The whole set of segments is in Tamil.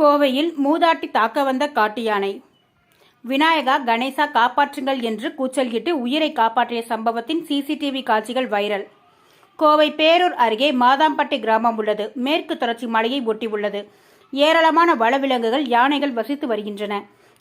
கோவையில் மூதாட்டி தாக்க வந்த காட்டு யானை. விநாயகா கணேசா காப்பாற்றுங்கள் என்று கூச்சல்கிட்டு உயிரை காப்பாற்றிய சம்பவத்தின் சிசிடிவி காட்சிகள் வைரல். கோவை பேரூர் அருகே மாதாம்பட்டி கிராமம் உள்ளது. மேற்கு தொடர்ச்சி மலையை ஒட்டி உள்ளது ஏராளமான வனவிலங்குகள் யானைகள் வசித்து வருகின்றன.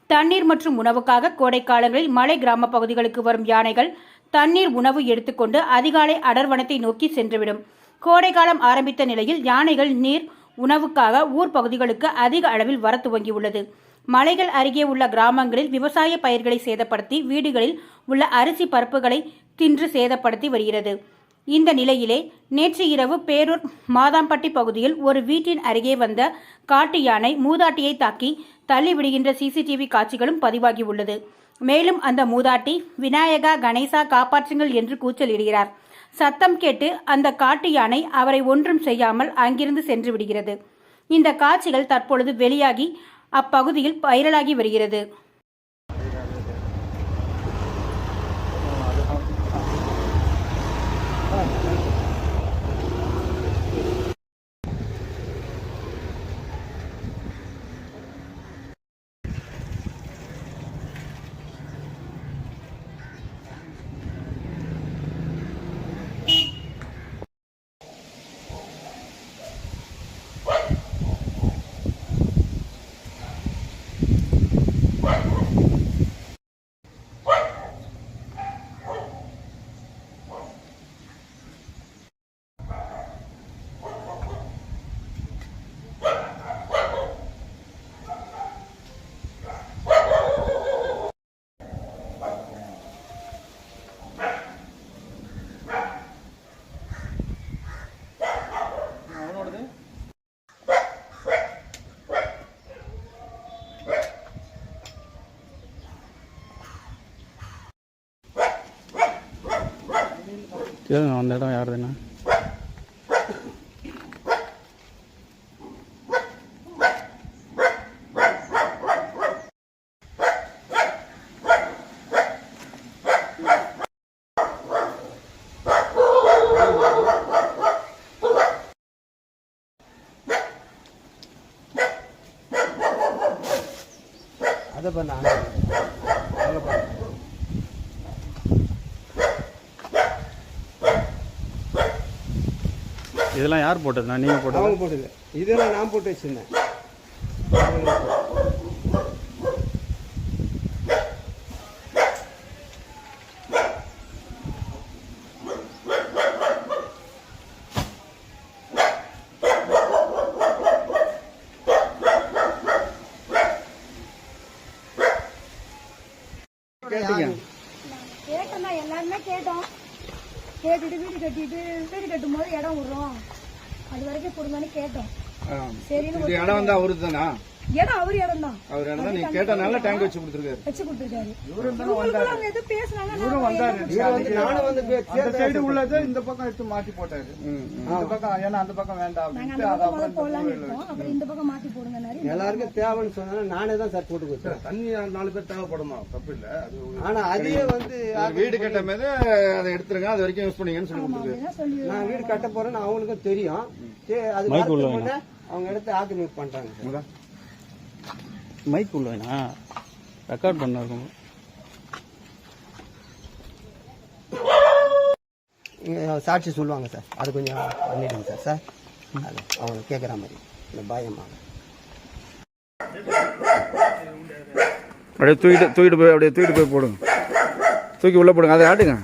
தண்ணீர் மற்றும் உணவுக்காக கோடைக்காலங்களில் மலை கிராம பகுதிகளுக்கு வரும் யானைகள் தண்ணீர் உணவு எடுத்துக்கொண்டு அதிகாலை அடர்வனத்தை நோக்கி சென்றுவிடும். கோடைக்காலம் ஆரம்பித்த நிலையில் யானைகள் நீர் உணவுக்காக ஊர் பகுதிகளுக்கு அதிக அளவில் வர துவங்கியுள்ளது. மலைகள் அருகே உள்ள கிராமங்களில் விவசாய பயிர்களை சேதப்படுத்தி வீடுகளில் உள்ள அரிசி பருப்புகளை தின்று சேதப்படுத்தி வருகிறது. இந்த நிலையிலே நேற்று இரவு பேரூர் மாதாம்பட்டி பகுதியில் ஒரு வீட்டின் அருகே வந்த காட்டு யானை மூதாட்டியை தாக்கி தள்ளிவிடுகின்ற சிசிடிவி காட்சிகளும் பதிவாகியுள்ளது. மேலும் அந்த மூதாட்டி விநாயகா கணேசா காப்பாற்றுங்கள் என்று கூச்சலிடுகிறார். சத்தம் கேட்டு அந்த காட்டு யானை அவரை ஒன்றும் செய்யாமல் அங்கிருந்து சென்று விடுகிறது. இந்த காட்சிகள் தற்பொழுது வெளியாகி அப்பகுதியில் வைரலாகி வருகிறது. கேளுங்க அந்த இடம் யாருதுண்ணா? அதை பண்ண அங்கே பண்ண இதெல்லாம் யார் போட்டதுண்ணா? நீங்கள் போட்டது? அவங்க போட்டது. இதெல்லாம் நான் போட்டு வச்சிருந்தேன். கேட்டீங்க. கேட்டோம் தான் எல்லாருமே கேட்டோம். கேட்டுட்டு வீடு கட்டிட்டு வீடு கட்டும் போது இடம் விடுறோம். அது வரைக்கும் கொடுங்கன்னு கேட்டோம். இந்த இடம் வந்து அவரு தானா இடம் அவர் இடம் தான் அவர் இடம் தான் நீங்க கேட்டனால டேங்க் வச்சு கொடுத்துருக்காரு. வச்சு கொடுத்துருக்காரு. இவங்களுக்குள்ள அவங்க எதுவும் பேசுனாங்க இவரும் வந்தாரு. நானும் வந்து பே- அந்த சைடு உள்ளது இந்த பக்கம் எடுத்து மாத்தி போட்டாரு. இந்த பக்கம் ஏன்னா அந்த பக்கம் வேண்டாம் அந்த இருக்கோம். அப்புறம் இந்த பக்கம் மாத்தி எல்லாருக்கும் தேவைன்னு சொன்னா நானே தான் சார் போட்டு கொடுத்தேன். தண்ணி நாலு பேர் தேவைப்படுமா? தப்பு இல்ல. ஆனா அதையே வந்து வீடு கட்ட மேல அதை எடுத்துருங்க. அது வரைக்கும் யூஸ் பண்ணீங்கன்னு சொல்லி நான் வீடு கட்ட போறேன்னு அவங்களுக்கும் தெரியும். சரி, அது அவங்க இடத்த ஆக்கிரமிப்பு பண்ணிட்டாங்க மைக் உள்ளண்ணா ரெக்கார்ட் பண்ண இருக்கும். சாட்சி சொல்லுவாங்க சார். அது கொஞ்சம் பண்ணிடுங்க சார் சார். அது அவங்க கேட்குற மாதிரி. இந்த பயமாக அப்படியே தூக்கிட்டு தூக்கிட்டு போய் அப்படியே தூக்கிட்டு போய் போடுங்க. தூக்கி உள்ளே போடுங்க. அதை ஆட்டுங்க.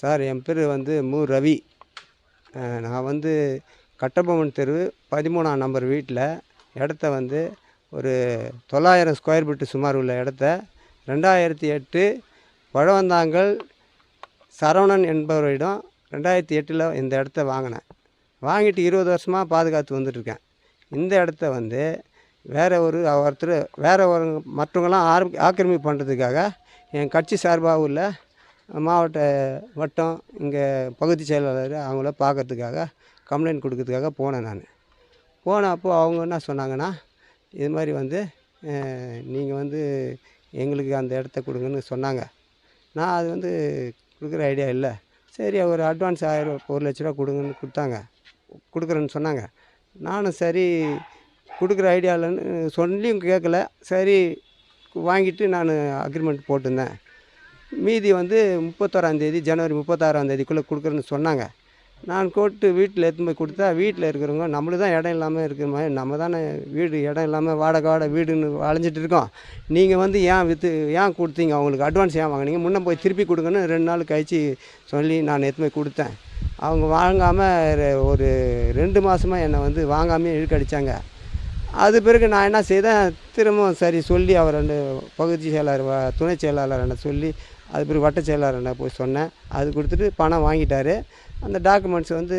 சார் என் பேர் வந்து மு. ரவி. நான் வந்து கட்டபொம்மன் தெரு பதிமூணாம் நம்பர் வீட்டில் இடத்த வந்து ஒரு தொள்ளாயிரம் ஸ்கொயர் ஃபீட்டு சுமார் உள்ள இடத்த ரெண்டாயிரத்தி எட்டு பழவந்தாங்கல் சரவணன் என்பவரிடம் ரெண்டாயிரத்தி எட்டில் இந்த இடத்த வாங்கினேன். வாங்கிட்டு இருபது வருஷமாக பாதுகாத்து வந்துட்டுருக்கேன். இந்த இடத்த வந்து வேறு ஒரு ஒருத்தர் வேற ஒரு மற்றவங்களாம் ஆர் ஆக்கிரமிப்பு பண்ணுறதுக்காக என் கட்சி சார்பாக உள்ள மாவட்ட வட்டம் இங்கே பகுதி செயலாளர் அவங்கள பார்க்கறதுக்காக கம்ப்ளைண்ட் கொடுக்கறதுக்காக போனேன் நான். போனப்போ அவங்க என்ன சொன்னாங்கன்னா இது மாதிரி வந்து நீங்கள் வந்து எங்களுக்கு அந்த இடத்த கொடுங்கன்னு சொன்னாங்க. நான் அது வந்து கொடுக்குற ஐடியா இல்லை. சரி ஒரு அட்வான்ஸ் ஆயிரம் ஒரு லட்ச ரூபா கொடுங்கன்னு கொடுத்தாங்க. கொடுக்குறேன்னு சொன்னாங்க. நானும் சரி கொடுக்குற ஐடியா சொல்லியும் கேட்கல. சரி வாங்கிட்டு நான் அக்ரிமெண்ட் போட்டிருந்தேன். மீதி வந்து முப்பத்தோராந்தேதி ஜனவரி முப்பத்தாறாந்தேதிக்குள்ளே கொடுக்குறேன்னு சொன்னாங்க. நான் கோட்டு வீட்டில் எடுத்துன்னு போய் கொடுத்தா வீட்டில் இருக்கிறவங்க நம்மளுக்கு தான் இடம் இல்லாமல் இருக்கிற மாதிரி நம்ம தானே வீடு இடம் இல்லாமல் வாடகை வாடகை வீடுன்னு அலைஞ்சிட்டு இருக்கோம். நீங்கள் வந்து ஏன் விற்று ஏன் கொடுத்தீங்க? அவங்களுக்கு அட்வான்ஸ் ஏன் வாங்குனீங்க? முன்னே போய் திருப்பி கொடுங்கன்னு ரெண்டு நாள் கழித்து சொல்லி நான் எடுத்துன்னு போய் கொடுத்தேன். அவங்க வாங்காமல் ஒரு ரெண்டு மாதமாக என்னை வந்து வாங்காமே இழுக்கடிச்சாங்க. அது பிறகு நான் என்ன செய்தேன் திரும்பவும் சரி சொல்லி அவர் ரெண்டு பகுதி செயலாளர் வ- துணை செயலாளர் என்ன சொல்லி அது பிறகு வட்ட செயலாளர் என்ன போய் சொன்னேன். அது கொடுத்துட்டு பணம் வாங்கிட்டார். அந்த டாக்குமெண்ட்ஸ் வந்து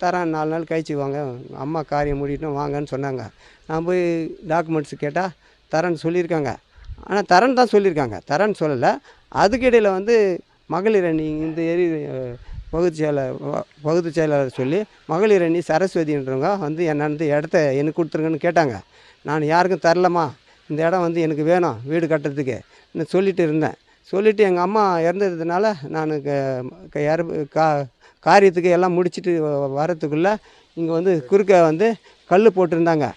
தரேன் நாலு நாள் கழிச்சு வாங்க அம்மா காரியம் முடியட்டும் வாங்கன்னு சொன்னாங்க. நான் போய் டாக்குமெண்ட்ஸ் கேட்டால் தரேன்னு சொல்லியிருக்காங்க. ஆனால் தரேன்னு தான் சொல்லியிருக்காங்க. தரேன்னு சொல்லலை. அதுக்கிடையில் வந்து மகளிர் அணி இந்த எரி பகுதி செயலாளர் பகுதி செயலாளர் சொல்லி மகளிர் அணி சரஸ்வதின்றவங்க வந்து என்னன்னு இடத்த எனக்கு கொடுத்துருங்கன்னு கேட்டாங்க. நான் யாருக்கும் தரலம்மா. இந்த இடம் வந்து எனக்கு வேணும் வீடு கட்டுறதுக்கு. நான் சொல்லிட்டு இருந்தேன். சொல்லிவிட்டு எங்கள் அம்மா இறந்ததுனால நான் க- க- கா காரியத்துக்கு எல்லாம் முடிச்சுட்டு வரத்துக்குள்ளே இங்கே வந்து குறுக்க வந்து கல் போட்டிருந்தாங்க.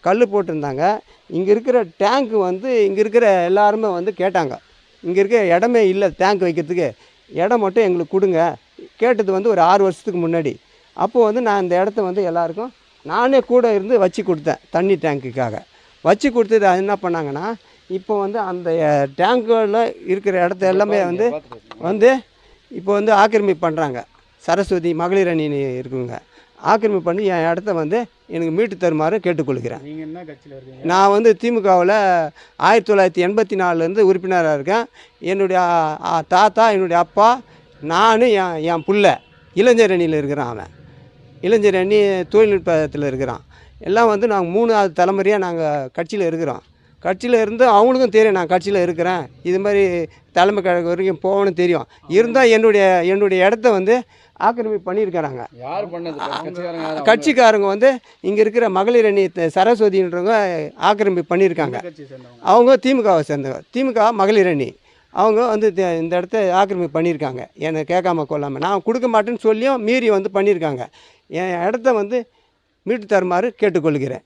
கல் போட்டிருந்தாங்க. இங்கே இருக்கிற டேங்க்கு வந்து இங்கே இருக்கிற எல்லாருமே வந்து கேட்டாங்க. இங்கே இருக்க இடமே இல்லை டேங்க் வைக்கிறதுக்கு. இடம் மட்டும் எங்களுக்கு கொடுங்க. கேட்டது வந்து ஒரு ஆறு வருஷத்துக்கு முன்னாடி. அப்போது வந்து நான் இந்த இடத்த வந்து எல்லாருக்கும் நானே கூட இருந்து வச்சு கொடுத்தேன் தண்ணி டேங்க்குக்காக வச்சு கொடுத்தது அது என்ன பண்ணாங்கன்னா இப்போ வந்து அந்த டேங்குகளில் இருக்கிற இடத்த எல்லாமே வந்து வந்து இப்போ வந்து ஆக்கிரமிப்பு பண்ணுறாங்க சரஸ்வதி மகளிர் அணி இருக்குங்க. ஆக்கிரமிப்பு பண்ணி என் இடத்த வந்து எனக்கு மீட்டு தருமாறு கேட்டுக்கொள்கிறேன். நான் வந்து திமுகவில் ஆயிரத்தி தொள்ளாயிரத்தி எண்பத்தி நாலுலேருந்து உறுப்பினராக இருக்கேன். என்னுடைய தாத்தா என்னுடைய அப்பா நான் என் என் புள்ள இளைஞர் அணியில் இருக்கிறான் அவன். இளைஞர் அணி தொழில்நுட்பத்தில் இருக்கிறான். எல்லாம் வந்து நாங்கள் மூணாவது தலைமுறையாக நாங்கள் கட்சியில் இருக்கிறோம். கட்சியில் இருந்து அவங்களுக்கும் தெரியும் நான் கட்சியில் இருக்கிறேன். இது மாதிரி தலைமை கழகம் வரைக்கும் போகணும்னு தெரியும். இருந்தால் என்னுடைய என்னுடைய இடத்த வந்து ஆக்கிரமிப்பு பண்ணியிருக்கிறாங்க. யார் பண்ணது? கட்சிக்காரங்க வந்து இங்கே இருக்கிற மகளிர் அணி சரஸ்வதின்றவங்க ஆக்கிரமிப்பு பண்ணியிருக்காங்க. அவங்க திமுகவை சேர்ந்தவங்க. திமுக மகளிர் அணி. அவங்க வந்து த- இந்த இடத்த ஆக்கிரமிப்பு பண்ணியிருக்காங்க. என்னை கேட்காம கொள்ளாமல் நான் கொடுக்க மாட்டேன்னு சொல்லியும் மீறி வந்து பண்ணியிருக்காங்க. என் இடத்த வந்து மீட்டு தருமாறு கேட்டுக்கொள்கிறேன்.